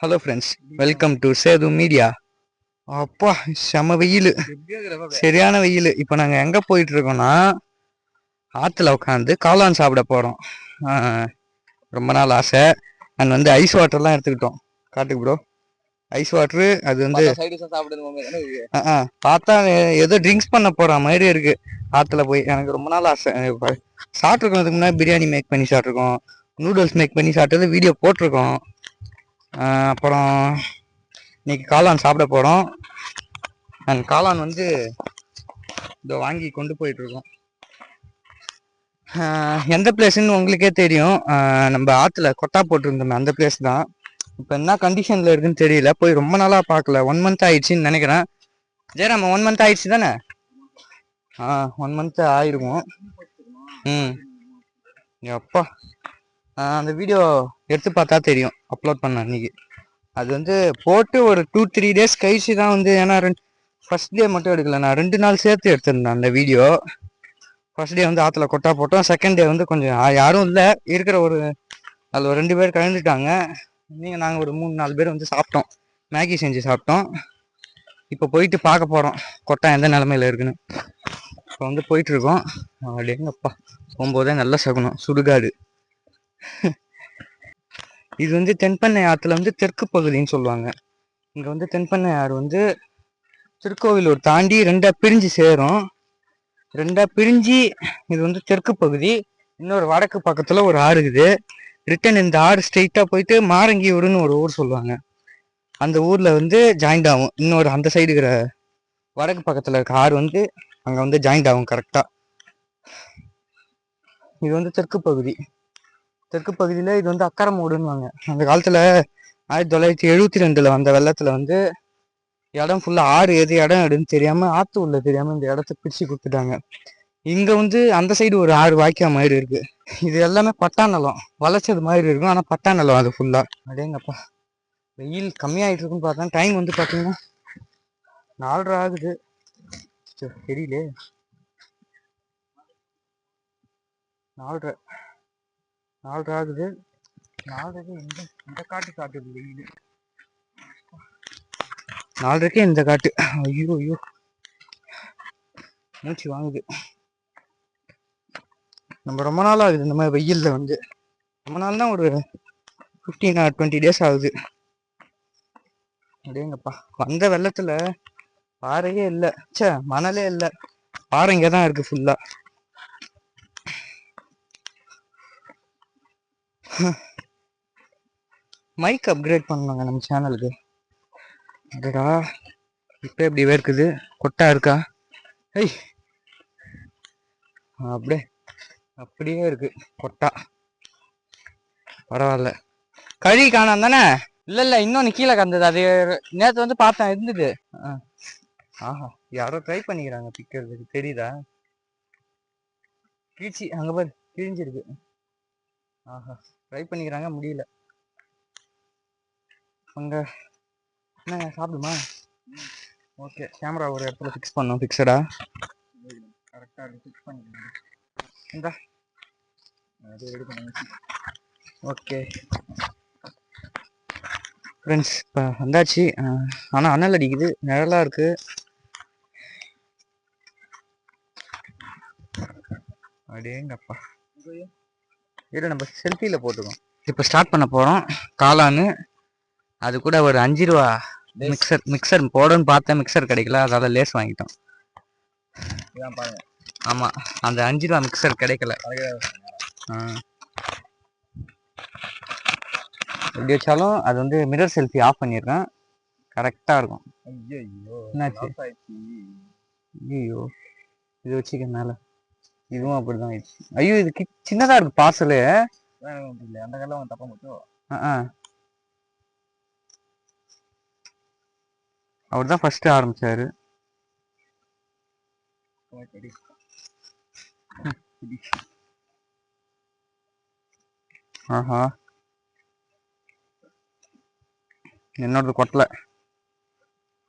Hello friends welcome to Sethu media அப்பா செம வெயில். சரியான வெயில். இப்போ நாங்கள் எங்கே போயிட்டு இருக்கோம்னா ஆற்றுல உட்காந்து காளான் சாப்பிட போகிறோம் ரொம்ப நாள் ஆசை. அண்ட் வந்து ஐஸ் வாட்டர்லாம் எடுத்துக்கிட்டோம். காட்டுக்கு ப்ரோ ஐஸ் வாட்டரு அது வந்து பார்த்தா ஏதோ ட்ரிங்க்ஸ் பண்ண போற மாதிரி இருக்கு. ஆத்துல போய் எனக்கு ரொம்ப நாள் ஆசை. சாப்பிட்ருக்கோம் அதுக்கு முன்னாடி பிரியாணி மேக் பண்ணி சாப்பிட்ருக்கோம் நூடுல்ஸ் மேக் பண்ணி சாப்பிட்டது வீடியோ போட்டிருக்கோம். அப்புறம் இன்னைக்கு காளான் சாப்பிட போகிறோம் அண்ட் காளான் வந்து இதோ வாங்கி கொண்டு போயிட்டுருக்கோம் எந்த பிளேஸ்ன்னு உங்களுக்கே தெரியும். நம்ம ஆற்றுல கொட்டா போட்டிருந்தோமே அந்த பிளேஸ் தான். இப்போ என்ன கண்டிஷனில் இருக்குன்னு தெரியல. போய் ரொம்ப நாளாக பார்க்கல. ஒன் மந்த் ஆயிடுச்சுன்னு நினைக்கிறேன். ஜெயராம ஒன் மந்த் ஆயிடுச்சு தானே? ஆ ஒன் மந்த் ஆயிருக்கும் ம். அப்பா அந்த வீடியோ எடுத்து பார்த்தா தெரியும். அப்லோட் பண்ண அன்னைக்கு. அது வந்து போட்டு ஒரு டூ த்ரீ டேஸ் கழிச்சு தான் வந்து ஏன்னா ரெண்டு ஃபர்ஸ்ட் டே மட்டும் எடுக்கல. நான் ரெண்டு நாள் சேர்த்து எடுத்திருந்தேன் அந்த வீடியோ ஃபர்ஸ்ட் டே வந்து ஆற்றுல கொட்டா போட்டோம். செகண்ட் டே வந்து கொஞ்சம் யாரும் இல்லை. இருக்கிற ஒரு அதில் ஒரு ரெண்டு பேர் கலந்துட்டாங்க. நீங்கள் நாங்கள் ஒரு மூணு நாலு பேர் வந்து சாப்பிட்டோம். மேகி செஞ்சு சாப்பிட்டோம். இப்போ போயிட்டு பார்க்க போகிறோம் கொட்டா எந்த நிலமையில இருக்குன்னு. இப்போ வந்து போயிட்டுருக்கோம் அப்படியேங்கப்பா போகும்போதே நல்ல சகுனம். சுடுகாடு. இது வந்து தென்பண்ணை ஆற்றுல வந்து தெற்கு பகுதின்னு சொல்லுவாங்க. இங்கே வந்து தென்பண்ணை ஆறு வந்து திருக்கோவிலூர் தாண்டி ரெண்டாக பிரிஞ்சு சேரும். ரெண்டாக பிரிஞ்சு இது வந்து தெற்கு பகுதி. இன்னொரு வடக்கு பக்கத்தில் ஒரு ஆறு இருக்குது. ரிட்டன் இந்த ஆறு ஸ்ட்ரெயிட்டாக போயிட்டு மாரங்கியூர்னு ஒரு ஊர் சொல்லுவாங்க. அந்த ஊரில் வந்து ஜாயிண்ட் ஆகும். இன்னொரு அந்த சைடு இருக்கிற வடக்கு பக்கத்தில் இருக்க ஆறு வந்து அங்கே வந்து ஜாயிண்ட் ஆகும் கரெக்டாக இது வந்து தெற்கு பகுதி. தெற்கு பகுதியில் இது வந்து அக்கரமூடுன்னுவாங்க அந்த காலத்தில் ஆயிரத்தி தொள்ளாயிரத்தி எழுபத்தி ரெண்டில் வந்த வெள்ளத்தில் வந்து இடம் ஃபுல்லாக ஆறு எது இடம் எடுன்னு தெரியாமல் ஆற்று உள்ள தெரியாமல் இந்த இடத்த பிடிச்சி கொடுத்துட்டாங்க. இங்கே வந்து அந்த சைடு ஒரு ஆறு வாய்க்கா மாதிரி இருக்குது இது எல்லாமே பட்டா நிலம். வளைச்சது மாதிரி இருக்கும். ஆனால் பட்டா நிலம் அது ஃபுல்லாக அடேங்கப்பா. வெயில் கம்மியாயிட்டு இருக்குன்னு பார்த்தா டைம் வந்து பார்த்தீங்கன்னா நாலரை ஆகுது. தெரியலே நாலரை. நாலரை ஆகுது நாலரைக்கு இந்த இந்த காட்டு காட்டுது வெயில் நாலரைக்கே இந்த காட்டு. ஐயோ ஐயோ. மூச்சு வாங்குது. நம்ம ரொம்ப நாள் ஆகுது இந்த மாதிரி வெயில்ல வந்து. ரொம்ப நாள் தான் ஒரு ஃபிஃப்டீன் ஆர் டுவெண்ட்டி டேஸ் ஆகுது. அப்படியேங்கப்பா வந்த வெள்ளத்துல பாறையே இல்லை. ச்சே மணலே இல்லை. பாறை இங்கே தான் இருக்கு ஃபுல்லா மைக் அப்கிரேட் பண்ணாங்க நம்ம சேனலுக்கு அதுடா இப்போ எப்படி வேர்க்குது கொட்டா இருக்கா? ஐய் அப்படியே அப்படியே இருக்கு கொட்டா. பரவாயில்ல. கழுவி காணாம் தானே? இல்ல இல்ல இன்னொன்னு கீழே கந்தது. அது நேத்து வந்து பார்த்தேன் இருந்தது. ஆ. ஆஹா யாரோ ட்ரை பண்ணிக்கிறாங்க பிக்கிறதுக்கு. தெரியுதா? கீழ்ச்சி அங்க பாரு கிழிஞ்சிருக்கு. ஆஹா ட்ரை பண்ணிக்கிறாங்க முடியல. அங்கே என்னங்க சாப்பிடுமா? ஓகே கேமரா ஒரு இடத்துல ஃபிக்ஸ் பண்ணோம் ஃபிக்ஸடா கரெக்டாக ஃபிக்ஸ் பண்ணிக்கிறேன் இந்த. அது ஓகே ஃப்ரெண்ட்ஸ் இப்போ வந்தாச்சு. ஆனால் அனல் அடிக்குது. நிழலாக இருக்குது அடேங்கப்பா. இரு நம்ம செல்ஃபியில் போட்டுக்கோம் இப்போ ஸ்டார்ட் பண்ண போகிறோம் காளானு. அது கூட ஒரு அஞ்சு ரூபா மிக்சர் மிக்சர் போடணும்னு பார்த்தேன். மிக்சர் கிடைக்கல. அதால லேஸ் வாங்கிட்டோம். ஆமா. அந்த அஞ்சு ரூபா மிக்சர் கிடைக்கல. எப்படி வச்சாலும் அது வந்து மிரர் செல்ஃபி ஆஃப் பண்ணியிருக்கேன் கரெக்டாக இருக்கும். என்னாச்சு? ஐயோ இது வச்சுக்க மேல இதுவும் அப்படிதான் ஆயிடுச்சு. ஐயோ இது சின்னதா இருக்கு பார்சலு அந்த கல்ல தப்ப மட்டும். அவர் தான் ஃபர்ஸ்ட் ஆரம்பிச்சாரு. ஆஹா. என்னோடது கொட்டல.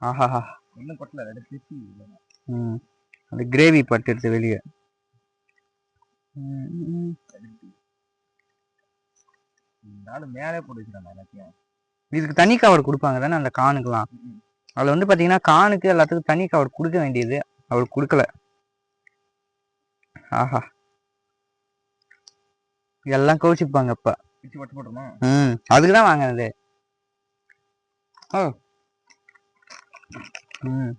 ஆஹாஹா. இன்னும் கொட்டல. ம். அது கிரேவி பட்டுடுது வெளியே. நாலு மேலே போட்டு எல்லாத்தையும். இதுக்கு தனி கவர் கொடுப்பாங்க தானே அந்த கானுக்கெல்லாம். அதில் வந்து பார்த்தீங்கன்னா கானுக்கு எல்லாத்துக்கும் தனி கவர் கொடுக்க வேண்டியது அவர் கொடுக்கல. ஆஹா. எல்லாம் கோச்சிப்பாங்க இப்ப ம். அதுக்கு தான் வாங்கினது. ஓ. ம்.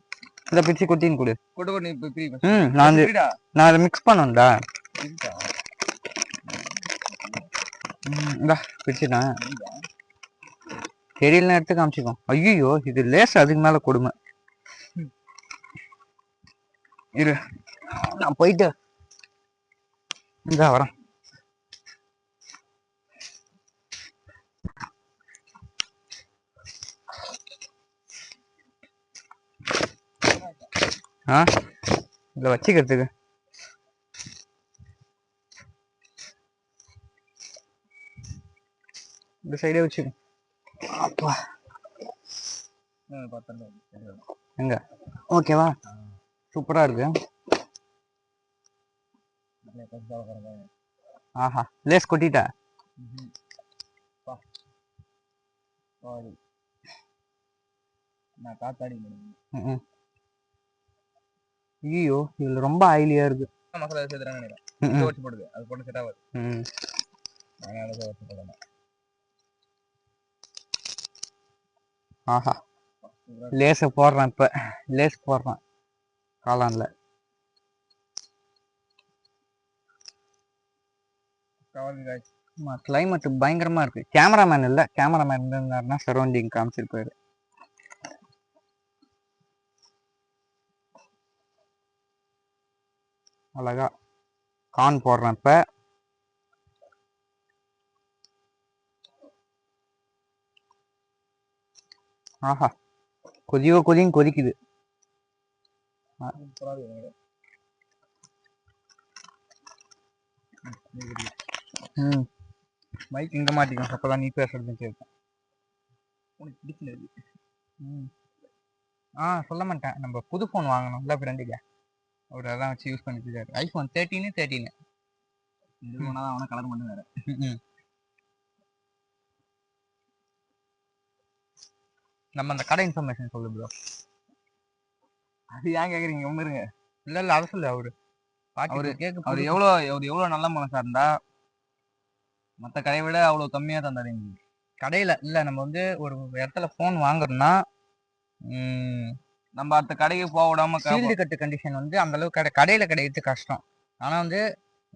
இந்த பிச்சு குட்டின்னு கொடு. கொடு கொடு இப்ப ம் நான் நான் அதை மிக்ஸ் பண்ணணும்டா. இந்தா பிடிச்சிட்டேன் தெரியலன்னு எடுத்து காமிச்சிக்கோ. ஐயோ இது லேஸ் அதுக்கு மேல கொடுமை. இரு. நான் போயிட்டு இந்த வரேன். ஆ? இதில் வச்சுக்கிறதுக்கு. இந்த சைடே வச்சுக்கோ அப்பா. எங்க? ஓகேவா சூப்பரா இருக்கு. ஆஹா. லேஸ் கொட்டிட்ட? சாரி நான் காத்தாடி. ஐயோ இதுல ரொம்ப ஆயிலியா இருக்கு. மசாலா சேர்த்துறாங்க நினைக்கிறேன். வச்சு போடுது. அது போட்டு செட் ஆகாது. நான் அதை வச்சு போடணும் ஆஹா. லேஸ போடுறேன் இப்ப. லேஸ் போடுறேன். காவல் காய்ச்சி கிளைமேட் பயங்கரமா இருக்கு. கேமராமேன் இல்ல. கேமராமேன் இருந்தாருன்னா சரௌண்டிங் காமிச்சிருப்பாரு அழகா. கான் போடுறேன் இப்ப. ஆஹா. கொதியோ கொதியும் கொதிக்குது. ம். மைக் இங்க மாட்டிக்கும் அப்பதான் நீ பேசுறது கேட்கும் உனக்கு பிடிக்கல ம். ஆ சொல்ல மாட்டேன். நம்ம புது ஃபோன் வாங்கணும்ல ஃப்ரெண்டுக்கு. அவர் அதான் வச்சு யூஸ் பண்ணிட்டு இருக்காரு. ஐஃபோன் தேர்ட்டீனு தேர்ட்டீனு இந்த ஒன்றா தான் அவனை கலர் மட்டும் வேற. நம்ம அந்த கடை இன்ஃபர்மேஷன் சொல்லு ப்ரோ அது ஏன் கேக்குறீங்க? உங்க இருங்க. இல்ல இல்ல அதை சொல்லு அவரு. அவரு- கேட்க அவர் எவ்வளோ அவர் எவ்வளோ நல்ல மனசா இருந்தா மற்ற கடையை விட அவ்வளோ கம்மியாக தந்தாரு கடையில இல்ல நம்ம வந்து ஒரு இடத்துல ஃபோன் வாங்குறோம்னா நம்ம அடுத்த கடைக்கு போக விடாம ஃபீல்டு கட்டு கண்டிஷன் வந்து அந்த அளவுக்கு கடை கடையில கிடைக்கிறது கஷ்டம். ஆனா வந்து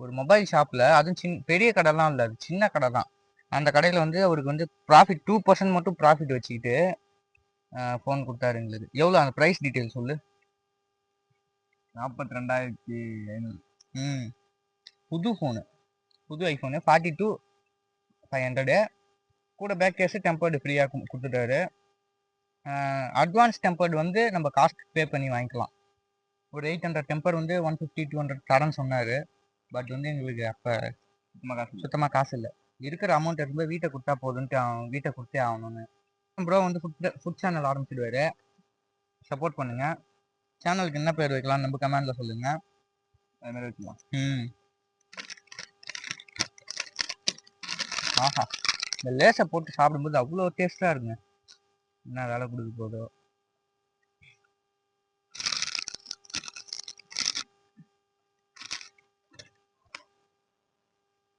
ஒரு மொபைல் ஷாப்ல அதுவும் சின்ன பெரிய கடைலாம் இல்ல அது சின்ன கடை தான் அந்த கடையில வந்து அவருக்கு வந்து ப்ராஃபிட் டூ பர்சன்ட் மட்டும் ப்ராஃபிட் வச்சுக்கிட்டு ஃபோன் கொடுத்தாரு எங்களுக்கு எவ்வளோ அந்த ப்ரைஸ் டீட்டெயில் சொல்லு. நாற்பத்தி ரெண்டாயிரத்தி ஐநூறு. ம். புது ஃபோனு புது iPhone forty two five hundred கூட பேக் கேஸு டெம்பர்டு ஃப்ரீயாக கொடுத்துட்டாரு. அட்வான்ஸ் டெம்பர்டு வந்து நம்ம காஸ்ட் பே பண்ணி வாங்கிக்கலாம். ஒரு எயிட் ஹண்ட்ரட் டெம்பர் வந்து ஒன் ஃபிஃப்டி டூ ஹண்ட்ரட் தரேன்னு சொன்னார். பட் வந்து எங்களுக்கு அப்போ சும்மா காசு சுத்தமாக காசு இல்லை. இருக்கிற அமௌண்ட் இருக்கும்போது வீட்டை கொடுத்தா போதுன்ட்டு அவன் வீட்டை கொடுத்தே ஆகணும்னு. ப்ரோ வந்து ஃபுட் ஃபுட் சேனல் ஆரம்பிச்சிடுவாரு. சப்போர்ட் பண்ணுங்க. சேனலுக்கு என்ன பேர் வைக்கலாம்? நம்ம கமெண்ட்ல சொல்லுங்க. அது மாதிரி வைக்கலாம். ம். ஆஹா. இந்த லேசை போட்டு சாப்பிடும்போது அவ்வளோ டேஸ்டாக இருக்குங்க என்ன வேலை கொடுக்க போதோ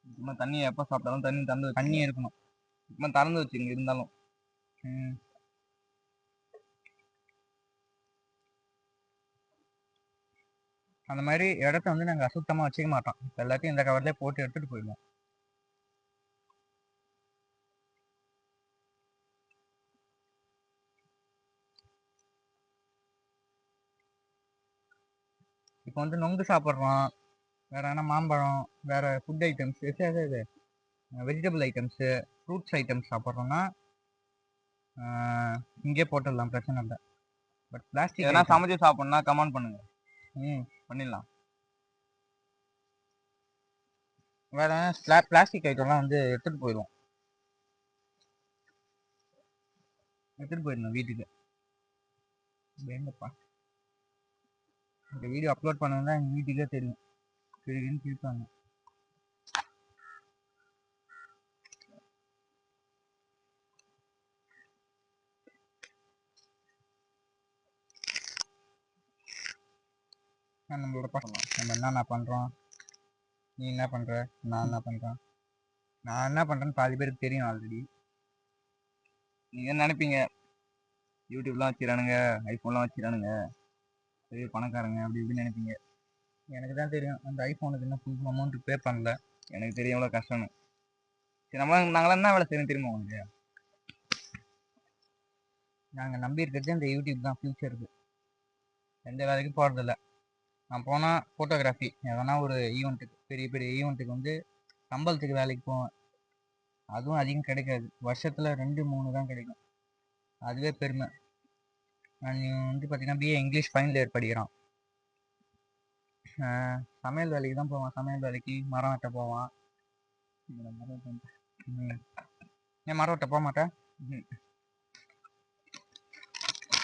சும்மா தண்ணி எப்போ சாப்பிட்டாலும் தண்ணி திறந்து தண்ணியே தண்ணி இருக்கணும். சும்மா திறந்து வச்சுங்க இருந்தாலும். அந்த மாதிரி இடத்த வந்து நாங்கள் அசுத்தமாக வச்சுக்க மாட்டோம். எல்லாத்தையும் இந்த கவர்லேயே போட்டு எடுத்துகிட்டு போயிடுவோம். இப்போ வந்து நொங்கு சாப்பிட்றோம். வேற என்ன மாம்பழம் வேற ஃபுட் ஐட்டம்ஸ் இது வெஜிடபிள் ஐட்டம்ஸு ஃப்ரூட்ஸ் ஐட்டம்ஸ் சாப்பிட்றோன்னா இங்கே போட்டுடலாம் பிரச்சனை இல்லை. பட் பிளாஸ்டிக் எதனா சமைச்சு சாப்பிடணும்னா கமெண்ட் பண்ணுங்க. ம். பண்ணிடலாம். வேற பிளாஸ்டிக் ஐட்டம்லாம் வந்து எடுத்துட்டு போயிடுவோம். எடுத்துட்டு போயிடணும் வீட்டுக்கு. வேங்கப்பா இந்த வீடியோ அப்லோட் பண்ணதான் எங்கள் வீட்டுக்கே தெரியும். தெரியுன்னு கேட்பாங்க நம்மளோட பசங்க நம்ம என்னென்ன பண்ணுறோம் நீ என்ன பண்ணுற நான் என்ன பண்ணுறேன் நான் என்ன பண்ணுறேன்னு பாதி பேருக்கு தெரியும் ஆல்ரெடி நீங்கள் என்ன நினைப்பீங்க? யூடியூப்லாம் வச்சுக்கிறானுங்க ஐஃபோன்லாம் வச்சுக்கிறானுங்க. பெரிய பணக்காரங்க அப்படி இப்படின்னு நினைப்பீங்க. எனக்கு தான் தெரியும். அந்த ஐஃபோனுக்கு என்ன ஃபுல் அமௌண்ட் பே பண்ணல. எனக்கு தெரியும் எவ்வளோ கஷ்டம்னு. சரி நம்ம நாங்களாம் என்ன வேலை செய்யணும் தெரியுமா உங்களுக்கு? நாங்கள் நம்பி இருக்கிறது இந்த யூடியூப் தான் ஃப்யூச்சருக்கு எந்த வேலைக்கும் போகிறதில்ல நான் போனால் ஃபோட்டோகிராஃபி எதனா ஒரு ஈவெண்ட்டுக்கு பெரிய பெரிய ஈவெண்ட்டுக்கு வந்து சம்பளத்துக்கு வேலைக்கு போவேன். அதுவும் அதிகம் கிடைக்காது. வருஷத்தில் ரெண்டு மூணு தான் கிடைக்கும். அதுவே பெருமை. நான் வந்து பார்த்தீங்கன்னா பிஏ இங்கிலீஷ் ஃபைனல் இயர் படிக்கிறான். சமையல் வேலைக்கு தான் போவான். சமையல் வேலைக்கு மரம் வெட்ட போவான். ஏன் மரம் வெட்ட போக மாட்டேன்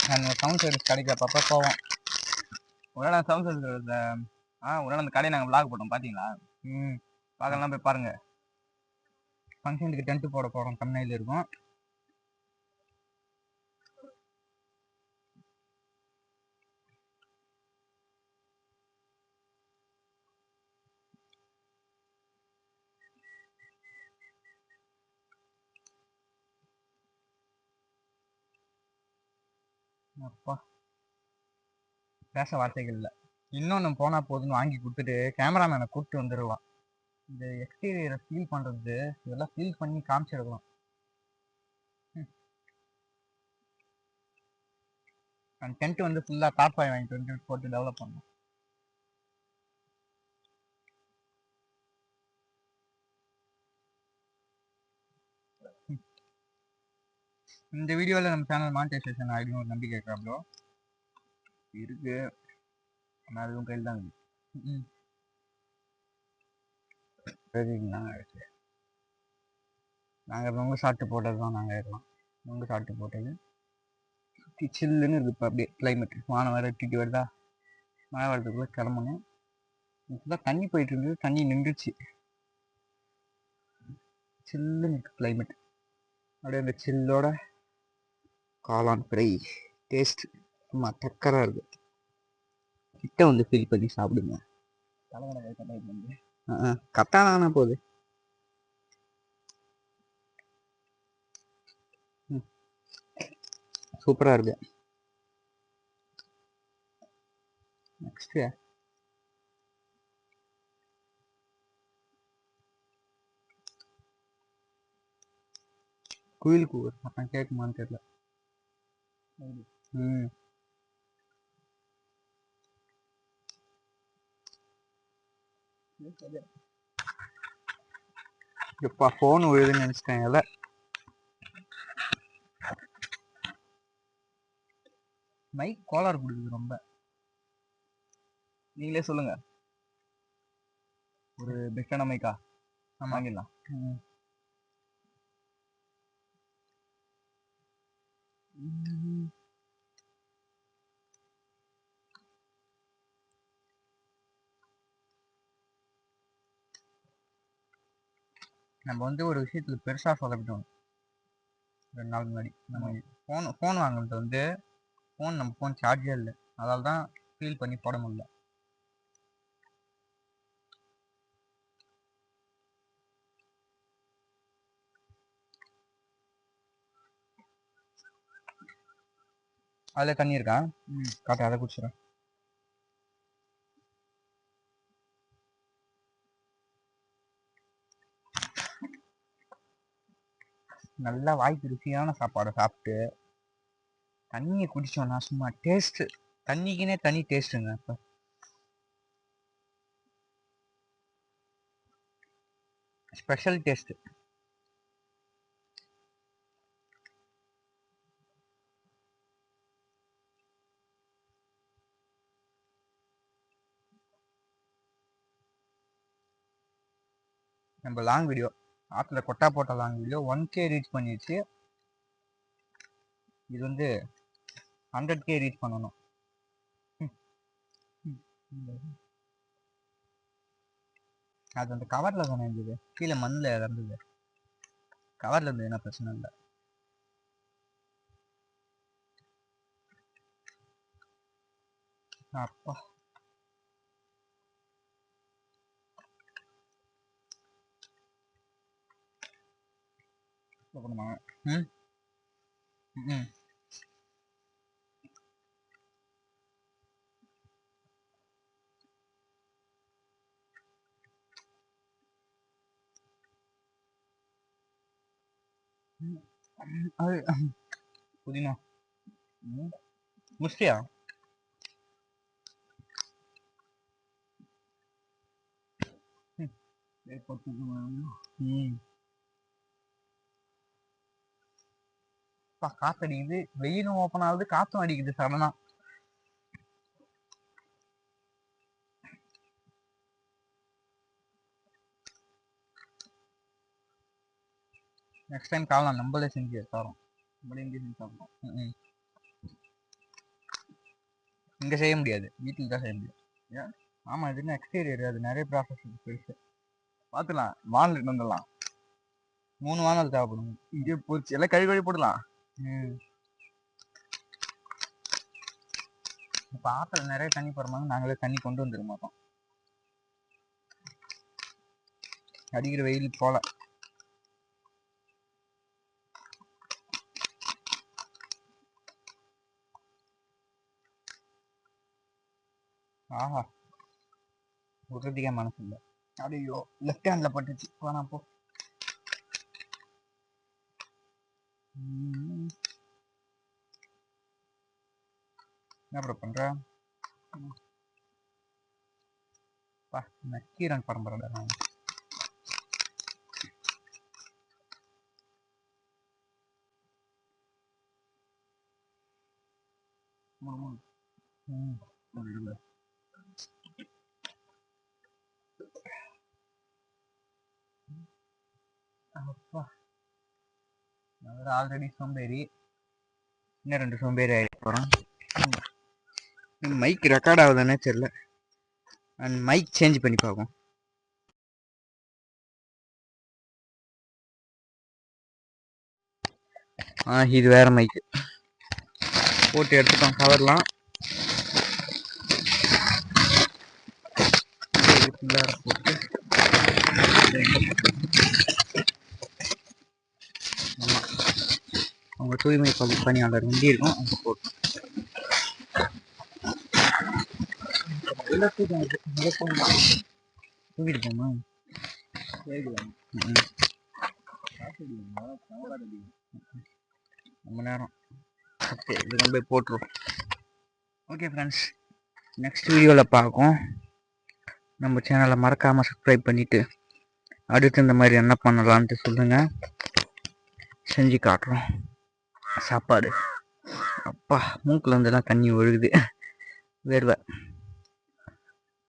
நான் சவுண்ட் சர்வீஸ் கிடைக்கிறப்பப்போ போவோம் ஒரு நாள் சவுண்ட் ஆ நாள் அந்த கடையை நாங்கள் vlog போட்டோம் பார்த்தீங்களா ம். பார்க்கலாம் போய் பாருங்க. ஃபங்க்ஷனுக்கு டென்ட் போட போகிறோம் கம்னையில் இருக்கும். அப்பா. பேச வார்த்தைகள் இல்லை. இன்னொன்று போனால் போதுன்னு வாங்கி கொடுத்துட்டு கேமராமேனை கூப்பிட்டு வந்துடுவான் இந்த எக்ஸ்டீரியரை ஃபீல் பண்ணுறது இதெல்லாம் ஃபீல் பண்ணி காமிச்சிருக்கலாம் அந்த டென்ட் வந்து ஃபுல்லாக காப்பாய் வாங்கிட்டு வந்து போட்டு டெவலப் பண்ணோம் இந்த வீடியோவில் நம்ம சேனல் மானிட்டைசேஷன் ஆகிடும் ஒரு நம்பிக்கை இருக்கிறோம் ப்ரோ இருக்கு. ஆனால் அதுவும் கையில் தான் ம் நாங்கள் நொங்கு சாப்பிட்டு போட்டது தான் நாங்கள் இருக்கலாம் நொங்கு சாப்பிட்டு போட்டது. சுற்றி சில்லுன்னு இருக்கு இப்போ அப்படியே கிளைமேட் வானம் வேறு டிட்டி வருதா? மழை வரதுக்குள்ளே கிளம்பணும். இப்போதான் தண்ணி போயிட்டு இருந்தது. தண்ணி நின்றுச்சு. சில்லுன்னு இருக்கு கிளைமேட் அப்படியே அந்த சில்லோட காளான் ஃப்ரை டேஸ்ட் சும்மா டக்கராக இருக்கு. கிட்ட வந்து ஃபீல் பண்ணி சாப்பிடுங்க. கத்தானா போகுது சூப்பரா இருக்கு. நெக்ஸ்ட் குயில் கூவர் அப்புறம் கேட்குமான்னு தெரியல. ம். எப்பா ஃபோன் உழுதுன்னு நினச்சிட்டேன் இல்லை மைக் கோளாறு கொடுக்குது ரொம்ப. நீங்களே சொல்லுங்க. ஒரு பெஸ்டான மைக்கா வாங்கிடலாம். ம். நம்ம வந்து ஒரு விஷயத்துல பெருசா சொதப்பிட்டோம். ரெண்டு நாள் முன்னாடி. நம்ம ஃபோன் ஃபோன் வாங்கினது வந்து ஃபோன் நம்ம ஃபோன் சார்ஜே இல்லை. அதால தான் ஃபீல் பண்ணி போட முடியல. அதில் தண்ணி இருக்கா? காட்டு அதை குடிச்சிடறேன் நல்லா வாய்க்கு ருசியான சாப்பாடை சாப்பிட்டு தண்ணியை குடிச்சோம்னா சும்மா டேஸ்ட்டு தண்ணிக்குனே தனி டேஸ்ட்டுங்க இப்போ ஸ்பெஷல் டேஸ்ட்டு நம்ம லாங் வீடியோ ஆற்றுல கொட்டா போட்டதாங்க வீடியோ ஒன் கே ரீச் பண்ணிடுச்சு இது வந்து ஹண்ட்ரட் கே ரீச் பண்ணணும். அது அந்த கவரில் தானே இருந்தது. கீழே மண்ணில் இறந்தது. கவரில் இருந்தது என்ன பிரச்சனை இல்லை. அப்பா. சாப்பிடணுமா ம்? ம். அது புதினா. ம். முடிச்சிட்டியா ம். அப்பா, காத்து அடிக்குது வெயிலும் ஓப்பன் ஆகுது. காத்தும் அடிக்குது சடனா நெக்ஸ்ட் டைம் காலம் நம்மளே செஞ்சு தரோம். நம்மளே இங்கே செஞ்சு தரோம். இங்கே செய்ய முடியாது. வீட்டில் தான் செய்ய முடியும். ஏன்? ஆமாம் இது எக்ஸ்டீரியர் அது நிறைய ப்ராசஸ் பெருசு. பார்த்துக்கலாம் வானல் வந்துடலாம் மூணு வானல் தேவைப்படும். இங்கே போச்சு எல்லாம் கழுவி கழுவி போடலாம். இப்போ ஆற்றுல நிறைய தண்ணி போடுறாங்க நாங்களே தண்ணி கொண்டு வந்துட மாட்டோம் அடிக்கிற வெயில் போல. ஆஹா. விடுறதுக்கே மனசு இல்லை. அப்படியோ லெஃப்ட் ஹேண்டில் பட்டுச்சு. வேணாம் போ ம். என்ன ப்ரோ பண்ற ம். பா நக்கீரன் பரம்பரைடா நான் மூணு மூணு ம். ஒரு இடுல. ஆல்ரெடி சோம்பேறி. இன்னும் ரெண்டு சோம்பேறி ஆகிட்டு போகிறோம் மைக் ரெக்கார்ட் ஆகுதானே தெரில அண்ட் மைக் சேஞ்ச் பண்ணி பார்ப்போம். ஆ இது வேற மைக் போட்டு எடுத்துட்டோம் கவர்லாம் போட்டு. அவங்க தூய்மை பணி பணியாளர் வண்டி இருக்கும். அங்கே போட்டு. தூக்கிட்டு போமா கேக்குதா? ரொம்ப நேரம். ஓகே இது கொண்டு போய் போட்டுருவோம். ஓகே ஃப்ரெண்ட்ஸ் நெக்ஸ்ட் வீடியோவில் பார்க்கும். நம்ம சேனலை மறக்காமல் சப்ஸ்கிரைப் பண்ணிவிட்டு அடுத்து இந்த மாதிரி என்ன பண்ணலான்ட்டு சொல்லுங்கள் செஞ்சு காட்டுறோம். சாப்பாடு. அப்பா மூக்கில் இருந்தெல்லாம் தண்ணி ஒழுகுது. வேர்வை.